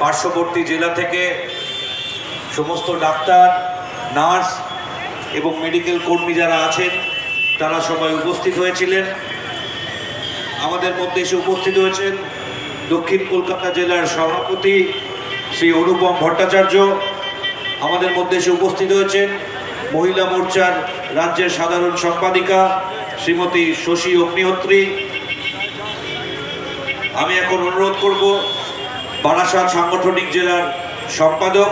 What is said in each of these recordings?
পার্শ্ববর্তী জেলা থেকে সমস্ত ডাক্তার, নার্স এবং মেডিকেল কর্মী যারা আছেন, তারা সবাই উপস্থিত হয়েছিলেন। আমাদের মধ্যে এসে উপস্থিত হয়েছেন দক্ষিণ কলকাতা জেলার সভাপতি শ্রী অনুপম ভট্টাচার্য। আমাদের মধ্যে এসে উপস্থিত হয়েছেন মহিলা মোর্চার রাজ্যের সাধারণ সম্পাদিকা শ্রীমতী শশী অগ্নিহোত্রী। আমি এখন অনুরোধ করব বারাসাত সাংগঠনিক জেলার সম্পাদক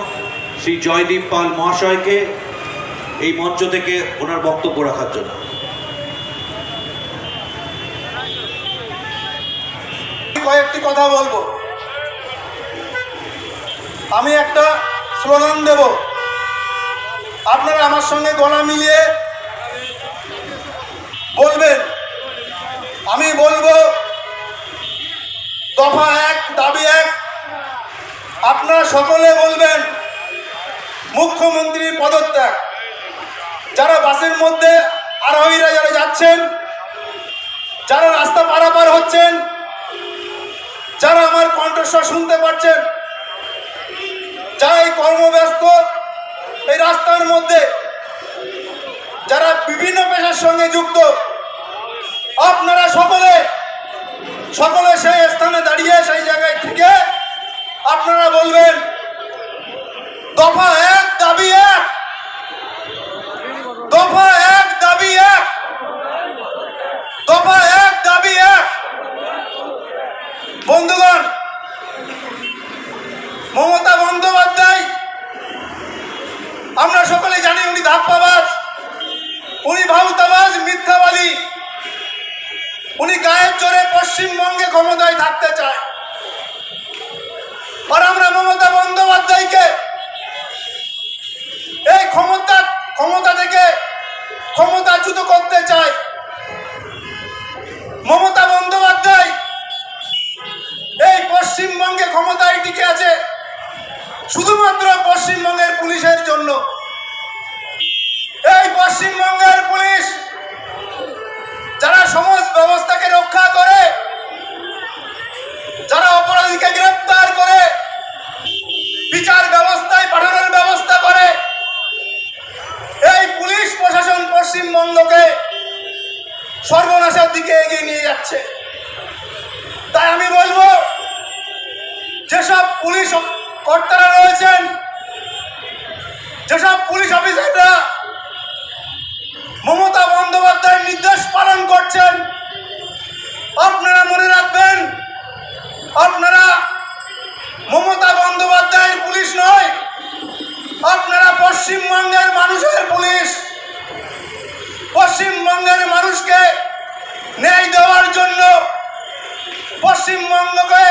শ্রী জয়দীপ পাল মহাশয়কে এই মঞ্চ থেকে ওনার বক্তব্য রাখার জন্য। কয়েকটি কথা বলব। আমি একটা স্লোগান দেব। আপনারা আমার সঙ্গে গলা মিলিয়ে বলবেন। আমি বলব, দফা এক, দাবি এক আপনারা সকলে বলবেন মুখ্যমন্ত্রীর পদত্যাগ। যারা বাসের মধ্যে আরোহীরা যারা যাচ্ছেন, যারা রাস্তা পারাপার হচ্ছেন, যারা আমার কণ্ঠস্বর শুনতে পাচ্ছেন যারা এই কর্মব্যস্ত এই রাস্তার মধ্যে, যারা বিভিন্ন পেশার সঙ্গে যুক্ত, আপনারা সকলে সকলে সেই স্থানে দাঁড়িয়ে সেই জায়গায় থেকে আপনারা বলবেন, দফা এক, দাবি এক। দফা এক, দাবি এক। দফা এক, দাবি এক। বন্ধুগণ, মমতা বন্দ্যোপাধ্যায়, আমরা সকলে জানি উনি ধাপ্পাবাজ, উনি ভাউতাবাজ, মিথ্যাবাদী। উনি গায়ের জোরে পশ্চিমবঙ্গে ক্ষমতায় থাকতে চায়। আর আমরা মমতা বন্দ্যোপাধ্যায়কে এই ক্ষমতা ক্ষমতা থেকে ক্ষমতাচ্যুত করতে চাই। মমতা বন্দ্যোপাধ্যায় এই পশ্চিমবঙ্গে ক্ষমতায় টিকে আছে শুধুমাত্র পশ্চিমবঙ্গের পুলিশের জন্য। পশ্চিমবঙ্গকে সর্বনাশের দিকে এগিয়ে নিয়ে যাচ্ছে। তাই আমি বলব, যেসব পুলিশ কর্তারা রয়েছেন, যেসব পুলিশ অফিসাররা জন্য পশ্চিমবঙ্গকে